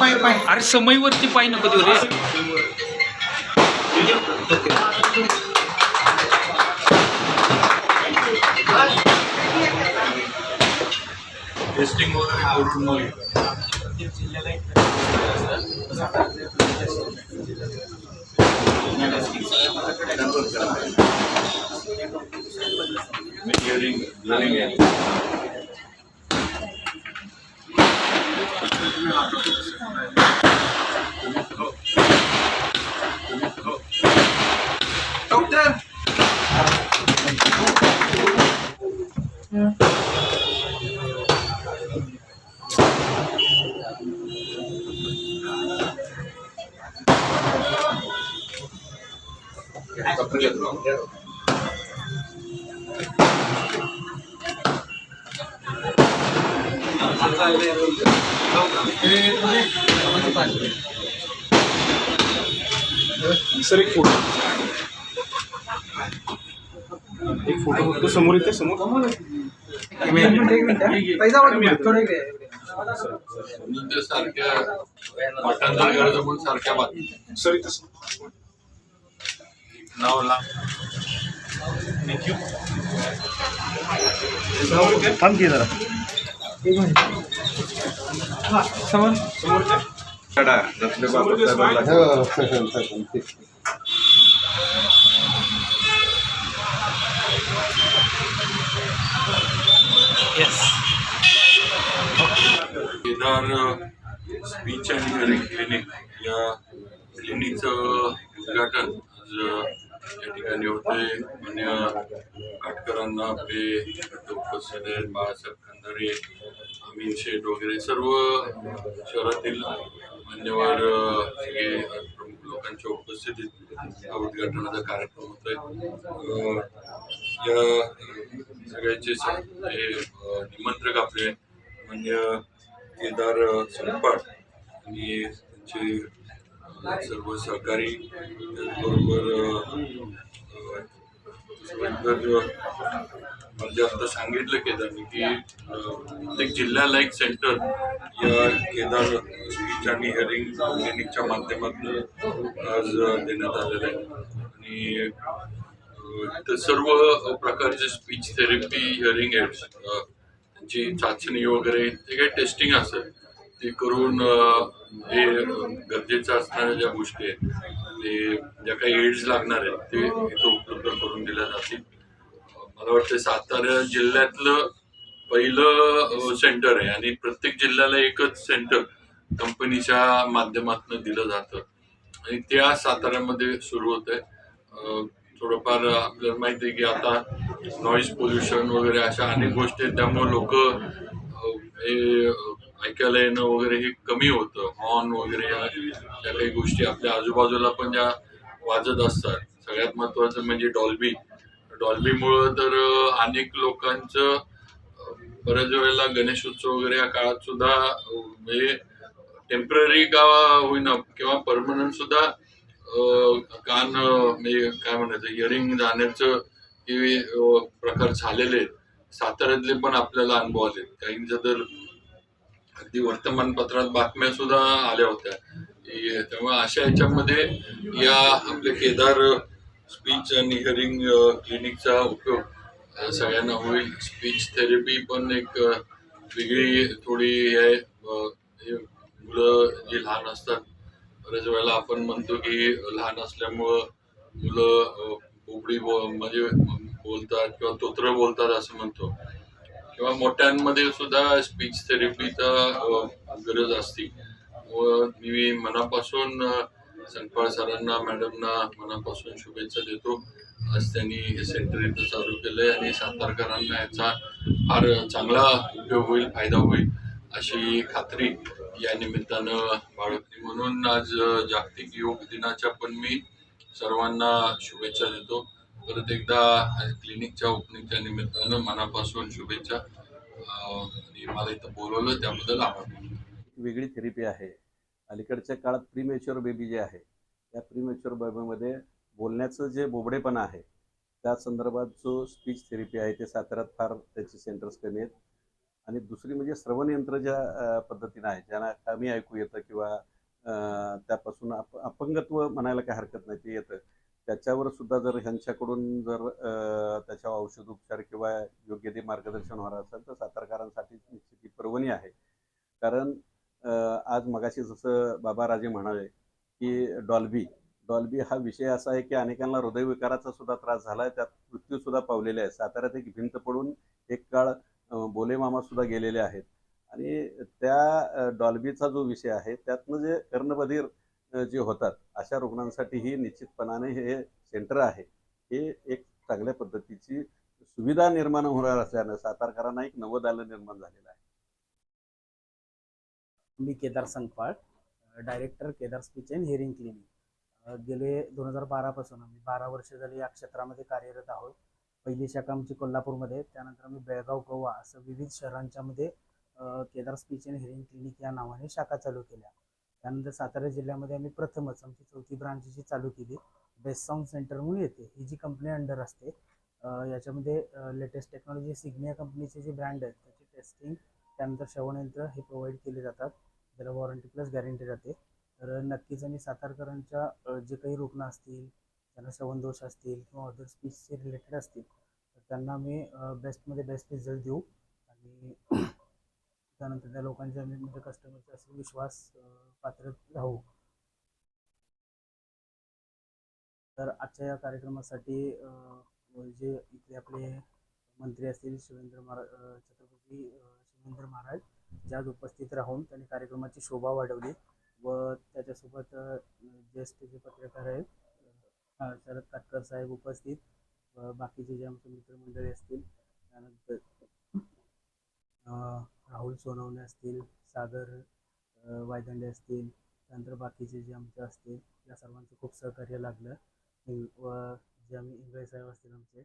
पाय पाय. अरे समईवरती पाय नको देऊ रे. टेस्टिंग वगैरे करून मग हिअरिंग सर एक फोटो. एक फोटो फक्त समोर येते समोर. सारख्या वाटांतर करायचं पण सारख्या बातम्या सर इथं नाव ला थांब की जरा. समोर Kedar speech and hearing clinic या क्लिनिकचं उद्घाटन आज या ठिकाणी होते मान्य काटकरांना आपले उपस्थित आहेत बाळासाहेब खंदारे अमीन शेठ वगैरे सर्व शहरातील मान्यवर सगळे प्रमुख लोकांच्या उपस्थितीत हा उद्घाटनाचा कार्यक्रम होत आहे या सगळ्याचे हे निमंत्रक आपले मान्य केदार संपाट आणि त्यांचे सर्व सहकारी त्याचबरोबर अ, अ, सगळ्यांवर मला जे आता सांगितलं केदारने की प्रत्येक जिल्ह्याला एक सेंटर या केदार स्पीच आणि हिअरिंग क्लिनिकच्या माध्यमातून आज देण्यात आलेलं आहे. आणि इथं सर्व प्रकारचे स्पीच थेरपी हिअरिंग एड्स त्यांची चाचणी वगैरे ते काही टेस्टिंग असेल ते करून हे गरजेचं असणाऱ्या ज्या गोष्टी आहेत ते ज्या काही एड्स लागणार आहेत ते इथं उपलब्ध करून दिल्या जातील. मला वाटतं सातारा जिल्ह्यातलं पहिलं सेंटर आहे आणि प्रत्येक जिल्ह्याला एकच सेंटर कंपनीच्या माध्यमातून दिलं जातं. आणि त्या साताऱ्यामध्ये सुरू होत आहे. थोडंफार आपल्याला माहिती आहे की आता नॉईज पोल्युशन वगैरे अशा अनेक गोष्टी आहेत. त्यामुळे लोक हे ऐकायला येणं वगैरे हे कमी होतं. हॉर्न वगैरे या ज्या काही गोष्टी आपल्या आजूबाजूला पण ज्या वाजत असतात. सगळ्यात महत्वाचं म्हणजे डॉल्बी डॉल्बीमुळं तर अनेक लोकांचं बऱ्याच वेळेला गणेशोत्सव वगैरे या काळात सुद्धा म्हणजे टेंपररी का होईना किंवा परमनंट सुद्धा कान म्हणजे काय म्हणायचं इयरिंग जाण्याचं हे प्रकार झालेले आहेत. साताऱ्यातले पण आपल्याला अनुभव आले काहींचं तर अगदी वर्तमानपत्रात बातम्या सुद्धा आल्या होत्या. त्यामुळे अशा याच्यामध्ये या आपले केदार स्पीच आणि हिअरिंग क्लिनिकचा उपयोग सगळ्यांना होईल. स्पीच थेरपी पण एक वेगळी थोडी हे आहे. हे मुलं जी लहान असतात बऱ्याच वेळेला आपण म्हणतो की लहान असल्यामुळं मुलं बोबडी बो म्हणजे बोलतात किंवा तोत्र बोलतात असं म्हणतो. किंवा मोठ्यांमध्ये सुद्धा स्पीच थेरपीचा गरज असते. व मी मनापासून अ, संकपाळ सरांना मॅडमना मनापासून शुभेच्छा देतो. आज त्यांनी हे सेंटर इथं चालू केलं आहे आणि सातारकरांना याचा फार चांगला उपयोग होईल फायदा होईल अशी खात्री या निमित्तानं बाळगली म्हणून आज जागतिक योग दिनाच्या पण मी सर्वांना शुभेच्छा देतो. परत एकदा क्लिनिकच्या ओपनिंगच्या निमित्तानं मनापासून शुभेच्छा. आणि मला इथं बोलवलं त्याबद्दल आभार वेगळी थेरपी आहे. अलीकडच्या काळात प्रीमेच्युअर बेबी जे आहे त्या प्रीमेच्युअर बेबीमध्ये बोलण्याचं जे बोबडेपणा आहे त्या संदर्भात जो स्पीच थेरपी आहे ते साताऱ्यात फार त्याचे सेंटर्स कमी आहेत. आणि दुसरी म्हणजे श्रवणयंत्र ज्या पद्धतीनं आहे ज्यांना कमी ऐकू येतं किंवा त्यापासून अप अपंगत्व म्हणायला काही हरकत नाही ते येतं. त्याच्यावर सुद्धा जर ह्यांच्याकडून जर त्याच्यावर औषध उपचार किंवा योग्य ते मार्गदर्शन होणार असेल तर सातारकरांसाठी निश्चित ही पर्वणी आहे. कारण आज मगाशी जसं बाबा राजे म्हणाले की डॉल्बी डॉल्बी हा विषय असा आहे की अनेकांना हृदयविकाराचा सुद्धा त्रास झाला आहे त्यात मृत्यू सुद्धा पावलेले आहे साताऱ्यात एक भिंत पडून एक काळ बोले मामा सुद्धा गेलेले आहेत. आणि त्या डॉल्बीचा जो विषय आहे त्यातनं जे कर्णबधीर जे होतात अशा रुग्णांसाठी ही निश्चितपणाने हे सेंटर आहे. हे एक चांगल्या पद्धतीची सुविधा निर्माण होणार असल्यानं सातारकरांना एक नवदालं निर्माण झालेलं आहे. मी Kedar Sankpal director Kedar speech and hearing clinic गेले दोन हजार बारापासून आम्ही बारा वर्ष झाली या क्षेत्रामध्ये कार्यरत आहोत. पहिली शाखा आमची कोल्हापूरमध्ये त्यानंतर आम्ही बेळगाव गोवा असं विविध शहरांच्यामध्ये Kedar speech and hearing clinic या नावाने शाखा चालू केल्या. त्यानंतर सातारा जिल्ह्यामध्ये आम्ही प्रथमच आमची चौथी ब्रांच जी चालू केली बेस्ट साऊंड सेंटर म्हणून येते. ही जी कंपनी अंडर असते याच्यामध्ये लेटेस्ट टेक्नॉलॉजी सिग्निया कंपनीचे जे ब्रँड आहेत त्याची टेस्टिंग त्यानंतर श्रवणयंत्र हे प्रोव्हाइड केले जातात. त्याला वॉरंटी प्लस गॅरंटी राहते. तर नक्कीच आणि सातारकरांच्या जे काही रुग्ण असतील त्यांना श्रवण दोष असतील किंवा अदर स्पीचचे रिलेटेड असतील तर त्यांना मी बेस्टमध्ये बेस्ट रिझल्ट देऊ. आणि त्यानंतर त्या लोकांच्या आम्ही म्हणजे कस्टमरचे असे विश्वास पात्र राहू. तर आजच्या या कार्यक्रमासाठी जे इथले आपले मंत्री असतील शिवेंद्र महाराज छत्रपती अ, महाराज ज्यात उपस्थित राहून त्यांनी कार्यक्रमाची शोभा वाढवली व त्याच्यासोबत ज्येष्ठ जे पत्रकार आहेत शरद काटकर साहेब उपस्थित व बाकीचे जे आमचे मित्रमंडळी असतील त्यानंतर राहुल सोनवणे असतील सागर वायदंडे असतील त्यानंतर बाकीचे जे आमचे असतील या सर्वांचं खूप सहकार्य लागलं. व जे आम्ही इंगळे साहेब असतील आमचे